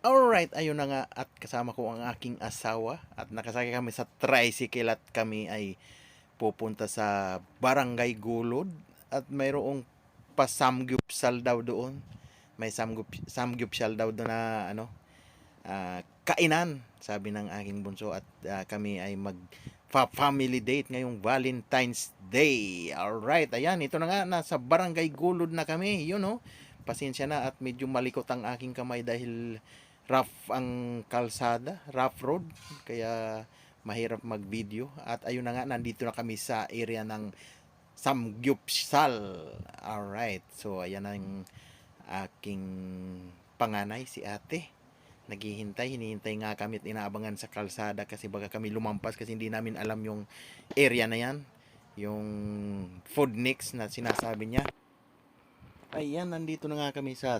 Alright, ayun na nga at kasama ko ang aking asawa at nakasakay kami sa tricycle at kami ay pupunta sa Barangay Gulod at mayroong pasamgyupsal daw doon. May samgyup, samgyupsal daw doon na ano, ah, kainan, sabi ng aking bunso at ah, kami ay mag fa- family date ngayong Valentine's Day. Alright, ayan, ito na nga, nasa Barangay Gulod na kami, yun know. Pasensya na at medyo malikot ang aking kamay dahil rough ang kalsada, rough road, kaya mahirap mag-video. At ayun na nga, nandito na kami sa area ng Samgyupsal. Alright, so ayan ang aking panganay, si ate. Naghihintay, hinihintay nga kami at inaabangan sa kalsada kasi baka kami lumampas kasi hindi namin alam yung area na yan. Yung food mix na sinasabi niya. Ayan, nandito na nga kami sa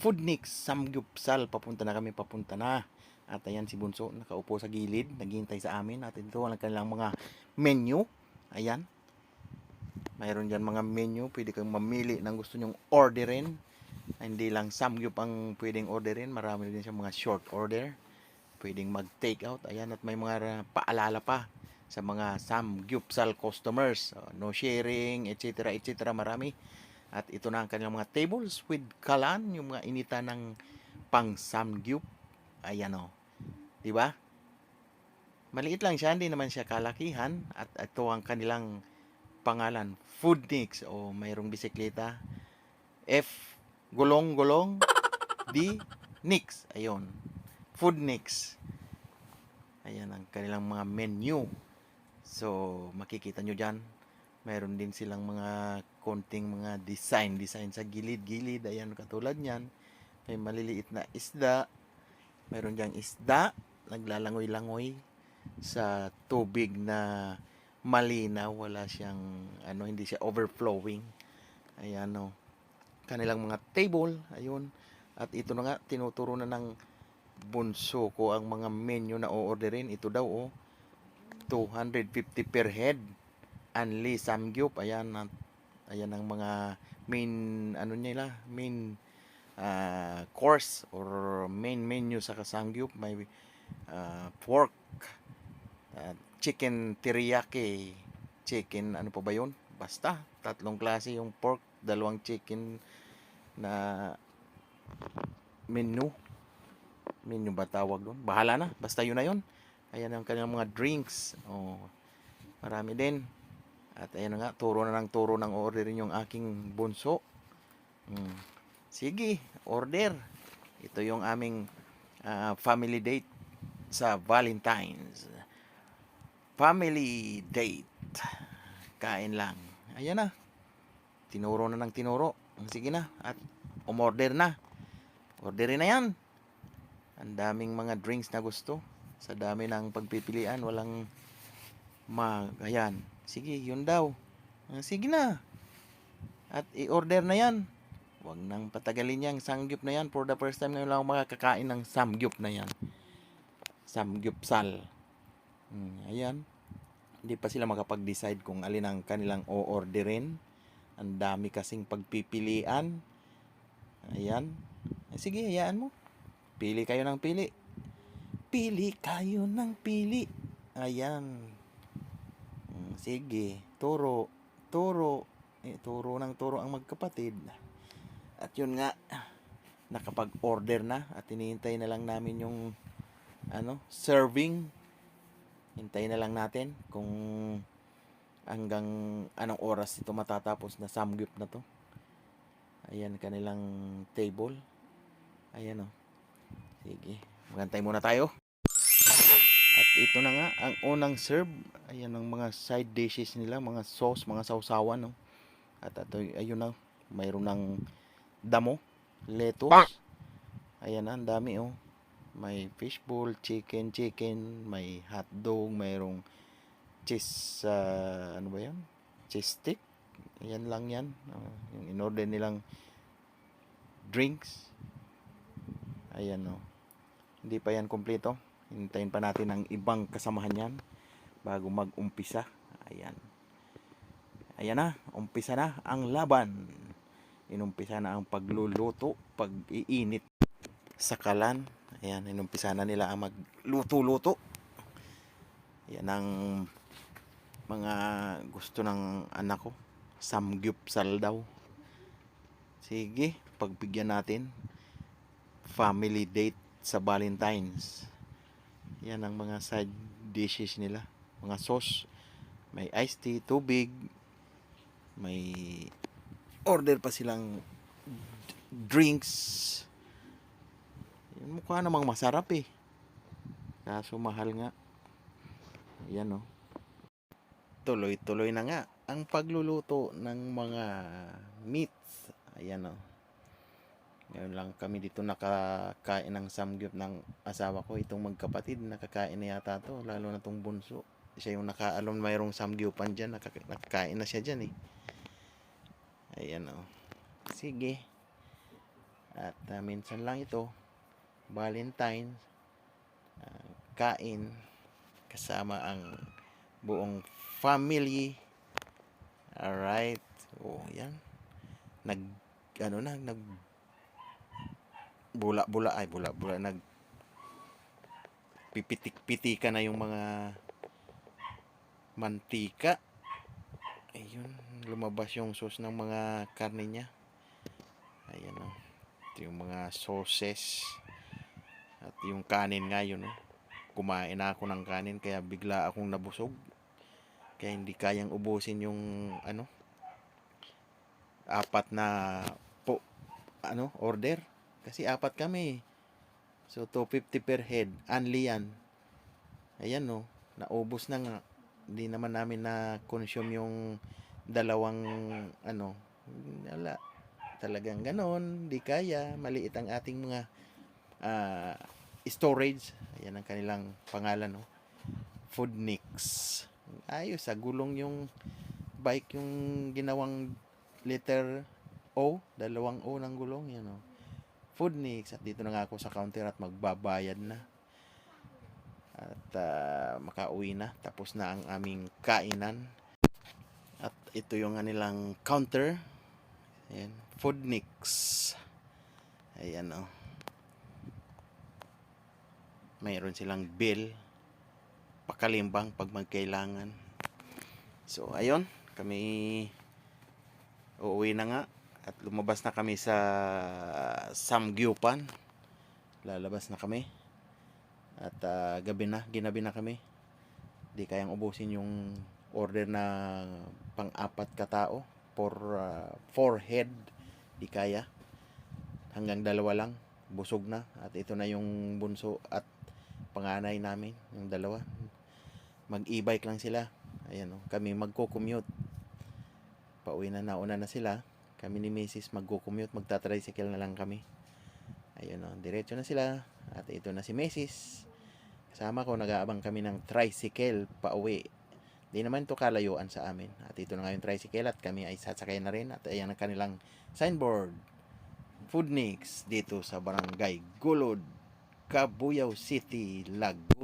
s- Foodnix Samgyupsal. Papunta na kami, papunta na. At ayan si Bunso, nakaupo sa gilid, naghihintay sa amin. At ito ang kanilang mga menu. Ayan. Mayroon dyan mga menu. Pwede kang mamili ng gusto nyong orderin. Hindi lang Samgyup ang pwedeng orderin. Marami din siya mga short order. Pwedeng mag-take out. Ayan, at may mga paalala pa sa mga Samgyupsal customers. Uh, no sharing, etc. etc. Marami. At ito na ang kanilang mga tables with kalan, yung mga inita ng pang samgyup. Ayan o. Di ba? Maliit lang siya, hindi naman siya kalakihan. At ito ang kanilang pangalan, Food Nix. O mayroong bisikleta. F, gulong-gulong. D, Nix. Ayun. Food Nix. Ayan ang kanilang mga menu. So, makikita nyo dyan. Mayroon din silang mga konting mga design, design sa gilid-gilid. Ayan, katulad niyan. May maliliit na isda. Mayroon diyang isda, naglalangoy-langoy sa tubig na malinaw. Wala siyang, ano, hindi siya overflowing. Ayan, o. Kanilang mga table, ayun. At ito na nga, tinuturo na ng bunso ko ang mga menu na o-orderin. Ito daw, oh. 250 per head. Anli Samgyup. Ayan, at ayan ang mga main ano nila main ah, course or main menu sa kasangyup may ah, pork ah, chicken teriyaki chicken ano pa ba yun? Basta tatlong klase yung pork dalawang chicken na menu. Menu ba tawag doon bahala na basta yun na yun. Ayan ang kanilang mga drinks. Oh marami din at ayan nga, turo na ng turo ng orderin yung aking bunso. Mm. Sige, order. Ito yung aming ah, family date sa Valentine's. Family date. Kain lang. Ayan na. Tinuro na ng tinuro. Sige na. At umorder na. Orderin na yan. Ang daming mga drinks na gusto. Sa dami ng pagpipilian, walang mag... Ayan. Sige, yun daw. Ah, sige na. At i-order na yan. Huwag nang patagalin yang sangyup na yan. For the first time ngayon lang ako makakakain ng samgyup na yan. Samgyupsal. Hmm, ayan. Hindi pa sila makapag-decide kung alin ang kanilang o-orderin. Ang dami kasing pagpipilian. Ayan. Eh, Sige, hayaan mo. Pili kayo ng pili. Pili kayo ng pili. Ayan. Sige, turo, turo, eh, turo ng turo ang magkapatid. At yun nga, nakapag-order na at hinihintay na lang namin yung ano, serving. Hintayin na lang natin kung hanggang anong oras ito matatapos na samgyup na to. Ayan kanilang table. Ayan o. Sige, magantay muna tayo. Ito na nga, ang unang serve. Ayan ang mga side dishes nila, mga sauce, mga sausawan. No? At ito, ayun na, mayroon ng damo, lettuce. Ayan na, ang dami oh. May fishbowl, chicken, chicken, may hotdog, mayroong cheese, ah, ano ba yan? Cheese stick. Ayan lang yan. Ah, yung in-order nilang drinks. Ayan oh. Hindi pa yan kompleto. Hintayin pa natin ang ibang kasamahan yan bago mag-umpisa. Ayan. Ayan na, umpisa na ang laban. Inumpisa na ang pagluluto, pag-iinit sa kalan. Ayan, inumpisa na nila ang magluto-luto. Yan ang mga gusto ng anak ko. Samgyupsal daw. Sige, pagbigyan natin. Family date sa Valentine's. Yan ang mga side dishes nila. Mga sauce. May iced tea, tubig. May order pa silang drinks. Yan, mukha namang masarap eh. Kaso mahal nga. Ayan oh. Tuloy-tuloy na nga ang pagluluto ng mga meats. Ayan oh. Ngayon lang kami dito nakakain ng samgyup ng asawa ko. Itong magkapatid, nakakain na yata to. Lalo na tong bunso. Siya yung nakaalam mayroong samgyupan dyan. Nakaka- nakakain na siya dyan eh. Ayan oh. Sige. At ah, minsan lang ito. Valentine's. ah, kain. Kasama ang buong family. Alright. Oh, yan. Nag, ano na, nag, bula-bula, ay bula-bula, nag, pipitik-pitika na yung mga mantika. Ayun, lumabas yung sauce ng mga karne niya. Ayan o. Ito yung mga sauces. At yung kanin nga yun. Oh. Kumain ako ng kanin kaya bigla akong nabusog. Kaya hindi kayang ubusin yung ano apat na po ano order kasi apat kami. So 250 per head, only yan. Ayan no, naubos na nga. Hindi naman namin na consume yung dalawang ano, wala. Talagang ganon, di kaya, maliit ang ating mga ah, storage. Ayan ang kanilang pangalan no. Foodnix. Ayos, sa gulong yung bike yung ginawang letter O, dalawang O ng gulong, yan o. Foodnix. At dito na nga ako sa counter at magbabayad na. At ah, makauwi na. Tapos na ang aming kainan. At ito yung kanilang counter. Ayan. Foodnix. Ayan o. Mayroon silang bill. Pakalimbang pag magkailangan. So, ayun. Kami uuwi na nga. At lumabas na kami sa Samgyupan. Lalabas na kami. At ah, gabi na, ginabi na kami. Di kayang ubusin yung order na pang-apat katao. For ah, four. Di kaya. Hanggang dalawa lang. Busog na. At ito na yung bunso at panganay namin. Yung dalawa. Mag-e-bike lang sila. Ayan o. Kami magko-commute. Pauwi na nauna na sila. Kami ni Mrs. magko-commute. Magta-tricycle na lang kami. Ayun o. Diretso na sila. At ito na si Mrs. Kasama ko, nag-aabang kami ng tricycle pauwi. Di naman to kalayuan sa amin. At ito na nga yung tricycle at kami ay sasakay na rin. At ayan ang kanilang signboard. Foodnix dito sa Barangay Gulod, Cabuyao City, Laguna.